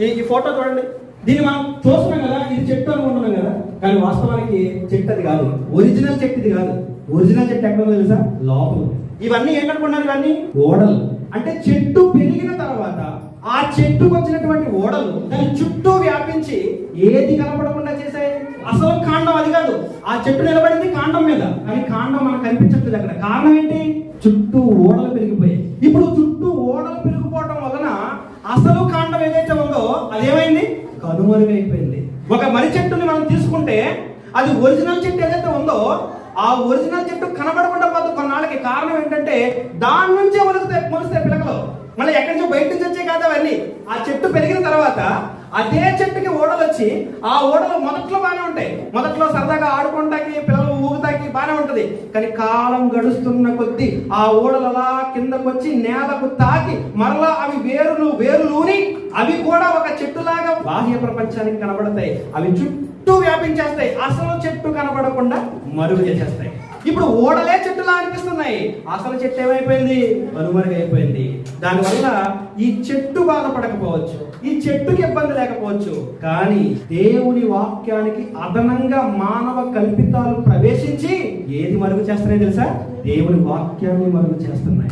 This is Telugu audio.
ఈ ఈ ఫోటో చూడండి. దీన్ని మనం చూస్తున్నాం కదా ఇది చెట్టు అనుకుంటున్నాం కదా. కానీ వాస్తవానికి చెట్టు అది కాదు. ఒరిజినల్ చెట్టు ఇది కాదు. ఒరిజినల్ చెట్టు ఎక్కడ తెలుసా? లోపల ఇవన్నీ ఏంటనుకున్నారు ఇవన్నీ? ఓడలు. అంటే చెట్టు పెరిగిన తర్వాత ఆ చెట్టుకు వచ్చినటువంటి ఓడలు దాని చుట్టూ వ్యాపించి ఏది కనపడకుండా చేశాయి? అసలు కాండం అది కాదు. ఆ చెట్టు నిలబడింది కాండం మీద. కానీ కాండం మనకు కనిపించట్లేదు అక్కడ. కారణం ఏంటి? చుట్టూ ఓడలు పెరిగిపోయాయి. ఇప్పుడు చుట్టూ ఓడలు పెరిగిపోవడం వలన అసలు కాండం ఏదైతే అదేమైంది? కనుమరుగైపోయింది ఒక మర్రి చెట్టుని మనం తీసుకుంటే అది ఒరిజినల్ చెట్టు ఏదైతే ఉందో ఆ ఒరిజినల్ చెట్టు కనబడకుండా పోతే కొన్నాళ్ళకి కారణం ఏంటంటే దాని నుంచే మొలుస్తాయి మొలుస్తాయి పిలకలు. మళ్ళీ ఎక్కడి నుంచో బయట నుంచి వచ్చే కాదు అవన్నీ. ఆ చెట్టు పెరిగిన తర్వాత అదే చెట్టుకి ఓడలు వచ్చి ఆ ఓడలు మొదట్లో బాగానే ఉంటాయి. మొదట్లో సరదాగా ఆడుకోవటానికి పిల్లలు ఊగుతాకి బాగానే ఉంటది. కానీ కాలం గడుస్తున్న కొద్దీ ఆ ఓడలు అలా కిందకు వచ్చి నేలకు తాకి మరలా అవి వేరులు వేరు అవి కూడా ఒక చెట్టులాగా బాహ్య ప్రపంచానికి కనబడతాయి. అవి చుట్టూ వ్యాపించేస్తాయి. అసలు చెట్టు కనబడకుండా మరుగు చేసేస్తాయి. ఇప్పుడు ఓడలే చెట్టులా అనిపిస్తున్నాయి. అసలు చెట్టు ఏమైపోయింది? కనుమరుగైపోయింది దానివల్ల ఈ చెట్టు బాధపడకపోవచ్చు. ఈ చెట్టుకి ఇబ్బంది లేకపోవచ్చు. కానీ దేవుని వాక్యానికి అదనంగా మానవ కల్పితాలు ప్రవేశించి ఏది మరుగు చేస్తున్నాయి తెలుసా? దేవుని వాక్యాన్ని మరుగు చేస్తున్నాయి.